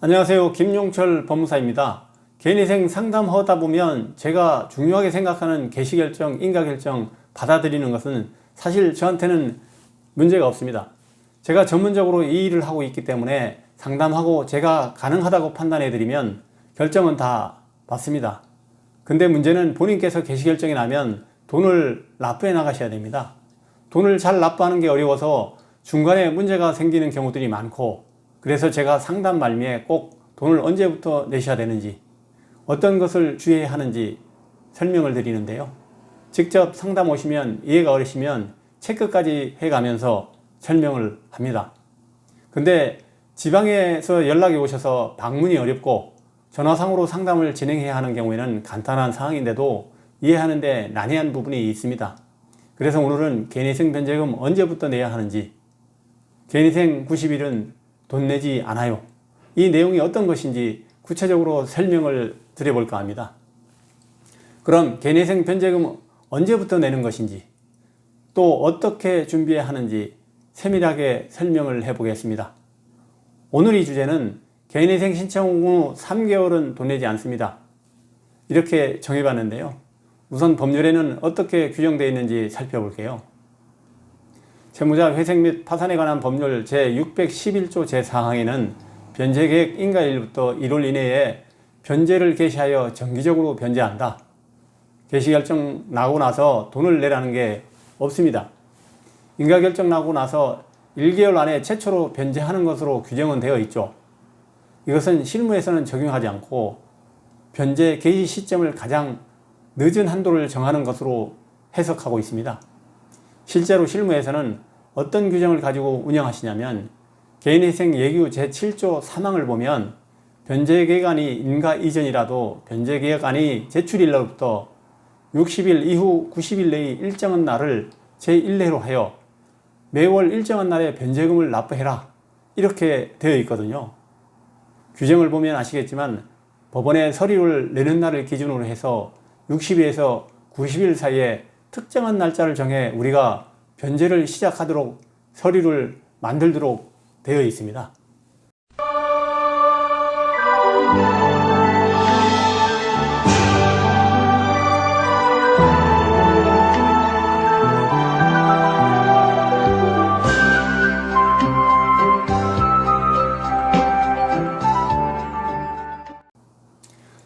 안녕하세요. 김용철 법무사입니다. 개인위생 상담하다 보면 제가 중요하게 생각하는 개시결정, 인가결정 받아들이는 것은 사실 저한테는 문제가 없습니다. 제가 전문적으로 이 일을 하고 있기 때문에 상담하고 제가 가능하다고 판단해 드리면 결정은 다 받습니다. 근데 문제는 본인께서 개시결정이 나면 돈을 납부해 나가셔야 됩니다. 돈을 잘 납부하는 게 어려워서 중간에 문제가 생기는 경우들이 많고 그래서 제가 상담 말미에 꼭 돈을 언제부터 내셔야 되는지 어떤 것을 주의해야 하는지 설명을 드리는데요. 직접 상담 오시면 이해가 어려시면 체크까지 해가면서 설명을 합니다. 근데 지방에서 연락이 오셔서 방문이 어렵고 전화상으로 상담을 진행해야 하는 경우에는 간단한 상황인데도 이해하는데 난해한 부분이 있습니다. 그래서 오늘은 개인위생 변제금 언제부터 내야 하는지 개인위생 90일은 돈 내지 않아요. 이 내용이 어떤 것인지 구체적으로 설명을 드려볼까 합니다. 그럼 개인위생 변제금 언제부터 내는 것인지 또 어떻게 준비해야 하는지 세밀하게 설명을 해보겠습니다. 오늘 이 주제는 개인위생 신청 후 3개월은 돈 내지 않습니다. 이렇게 정해봤는데요. 우선 법률에는 어떻게 규정되어 있는지 살펴볼게요. 채무자 회생 및 파산에 관한 법률 제611조 제4항에는 변제계획 인가일부터 1월 이내에 변제를 개시하여 정기적으로 변제한다. 개시결정 나고 나서 돈을 내라는 게 없습니다. 인가결정 나고 나서 1개월 안에 최초로 변제하는 것으로 규정은 되어 있죠. 이것은 실무에서는 적용하지 않고 변제 개시 시점을 가장 늦은 한도를 정하는 것으로 해석하고 있습니다. 실제로 실무에서는 어떤 규정을 가지고 운영하시냐면 개인회생 예규 제7조 3항을 보면 변제계획안이 인가 이전이라도 변제계획안이 제출일로부터 60일 이후 90일 내의 일정한 날을 제1회로 하여 매월 일정한 날에 변제금을 납부해라 이렇게 되어 있거든요. 규정을 보면 아시겠지만 법원에 서류를 내는 날을 기준으로 해서 60일에서 90일 사이에 특정한 날짜를 정해 우리가 변제를 시작하도록 서류를 만들도록 되어 있습니다.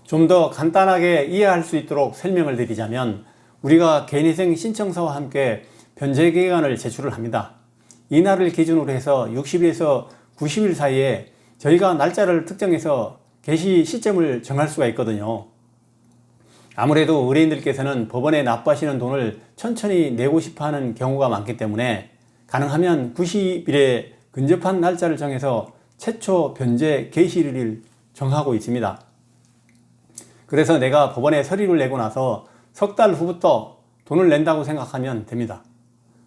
좀 더 간단하게 이해할 수 있도록 설명을 드리자면 우리가 개인위생 신청서와 함께 변제 기간을 제출을 합니다. 이날을 기준으로 해서 60일에서 90일 사이에 저희가 날짜를 특정해서 개시 시점을 정할 수가 있거든요. 아무래도 의뢰인들께서는 법원에 납부하시는 돈을 천천히 내고 싶어 하는 경우가 많기 때문에 가능하면 90일에 근접한 날짜를 정해서 최초 변제 개시일을 정하고 있습니다. 그래서 내가 법원에 서류를 내고 나서 석 달 후부터 돈을 낸다고 생각하면 됩니다.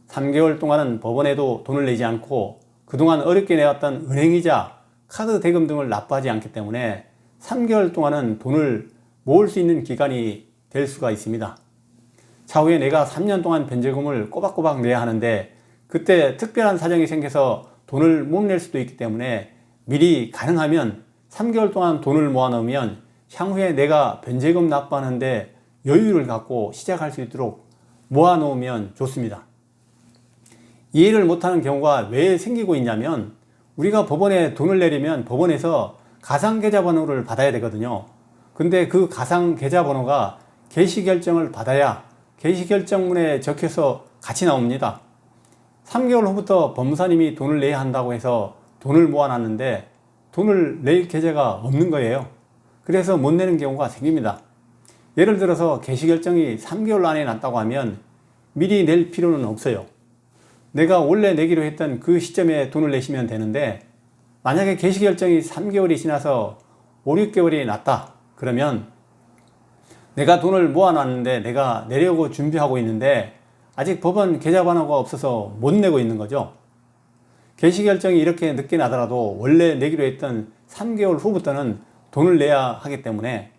3개월 동안은 법원에도 돈을 내지 않고 그동안 어렵게 내왔던 은행이자 카드 대금 등을 납부하지 않기 때문에 3개월 동안은 돈을 모을 수 있는 기간이 될 수가 있습니다. 차후에 내가 3년 동안 변제금을 꼬박꼬박 내야 하는데 그때 특별한 사정이 생겨서 돈을 못 낼 수도 있기 때문에 미리 가능하면 3개월 동안 돈을 모아 놓으면 향후에 내가 변제금 납부하는데 여유를 갖고 시작할 수 있도록 모아 놓으면 좋습니다. 이해를 못하는 경우가 왜 생기고 있냐면 우리가 법원에 돈을 내리면 법원에서 가상계좌번호를 받아야 되거든요. 근데 그 가상계좌번호가 개시결정을 받아야 개시결정문에 적혀서 같이 나옵니다. 3개월 후부터 법무사님이 돈을 내야 한다고 해서 돈을 모아놨는데 돈을 낼 계좌가 없는 거예요. 그래서 못 내는 경우가 생깁니다. 예를 들어서 개시결정이 3개월 안에 났다고 하면 미리 낼 필요는 없어요. 내가 원래 내기로 했던 그 시점에 돈을 내시면 되는데 만약에 개시 결정이 3개월이 지나서 5, 6개월이 났다. 그러면 내가 돈을 모아놨는데 내가 내려고 준비하고 있는데 아직 법원 계좌 번호가 없어서 못 내고 있는 거죠. 개시 결정이 이렇게 늦게 나더라도 원래 내기로 했던 3개월 후부터는 돈을 내야 하기 때문에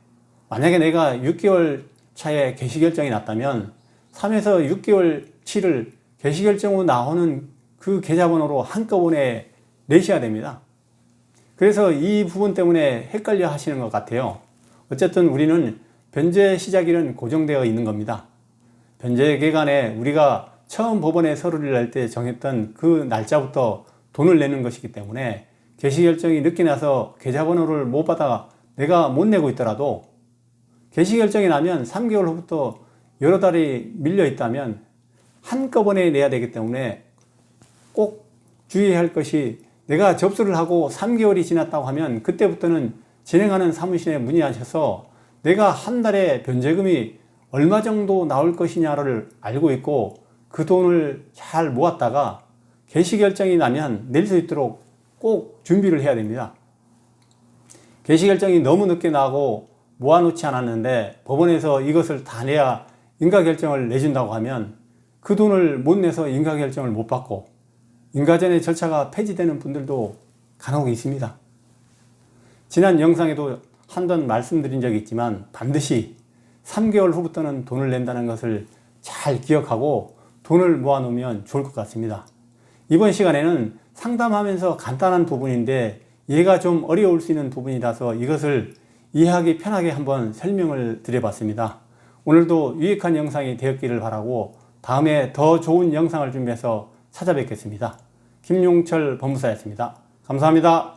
만약에 내가 6개월 차에 개시 결정이 났다면 3에서 6개월 치를 개시결정으로 나오는 그 계좌번호로 한꺼번에 내셔야 됩니다. 그래서 이 부분 때문에 헷갈려 하시는 것 같아요. 어쨌든 우리는 변제 시작일은 고정되어 있는 겁니다. 변제 기간에 우리가 처음 법원에 서류를 낼 때 정했던 그 날짜부터 돈을 내는 것이기 때문에 개시 결정이 늦게 나서 계좌번호를 못 받아 내가 못 내고 있더라도 개시 결정이 나면 3개월 후부터 여러 달이 밀려 있다면 한꺼번에 내야 되기 때문에 꼭 주의해야 할 것이 내가 접수를 하고 3개월이 지났다고 하면 그때부터는 진행하는 사무실에 문의하셔서 내가 한 달에 변제금이 얼마 정도 나올 것이냐를 알고 있고 그 돈을 잘 모았다가 개시 결정이 나면 낼 수 있도록 꼭 준비를 해야 됩니다. 개시 결정이 너무 늦게 나고 모아놓지 않았는데 법원에서 이것을 다 내야 인가 결정을 내준다고 하면 그 돈을 못 내서 인가 결정을 못 받고 인가전의 절차가 폐지되는 분들도 간혹 있습니다. 지난 영상에도 한 번 말씀드린 적이 있지만 반드시 3개월 후부터는 돈을 낸다는 것을 잘 기억하고 돈을 모아놓으면 좋을 것 같습니다. 이번 시간에는 상담하면서 간단한 부분인데 얘가 좀 어려울 수 있는 부분이라서 이것을 이해하기 편하게 한번 설명을 드려봤습니다. 오늘도 유익한 영상이 되었기를 바라고 다음에 더 좋은 영상을 준비해서 찾아뵙겠습니다. 김용철 법무사였습니다. 감사합니다.